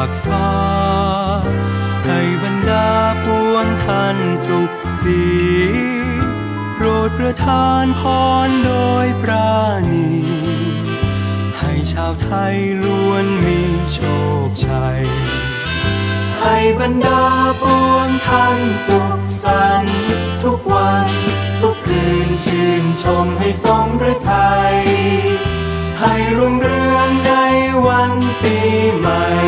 ากฟ้า ให้บรรดาปวงท่านสุขสีโปรดประทานพรโดยปราณี ให้ชาวไทยล้วนมีโชคชัย ให้บรรดาปวงท่านสุขสันต์ทุกวันทุกคืนชื่นชมให้สมฤทัยให้รุ่งเรืองในวันปีใหม่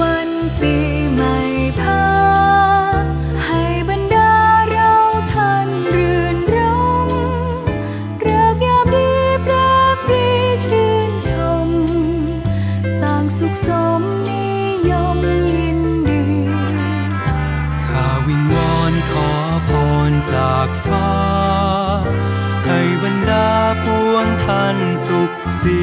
วันปีใหม่พาให้บรรดาเราท่านรื่นรมเริกยามดีแปรปรีชื่นชม ต่างสุขสมนิยมยินดี ข้าวิงวอนขอพรจากฟ้า ให้บรรดาปวงท่านสุขสี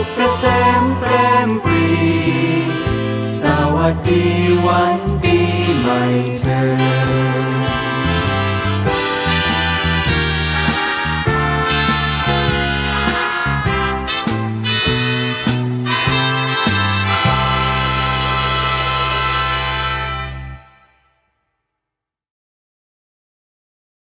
ขเกษมแปรมปรี สวัสดีวันปีใหม่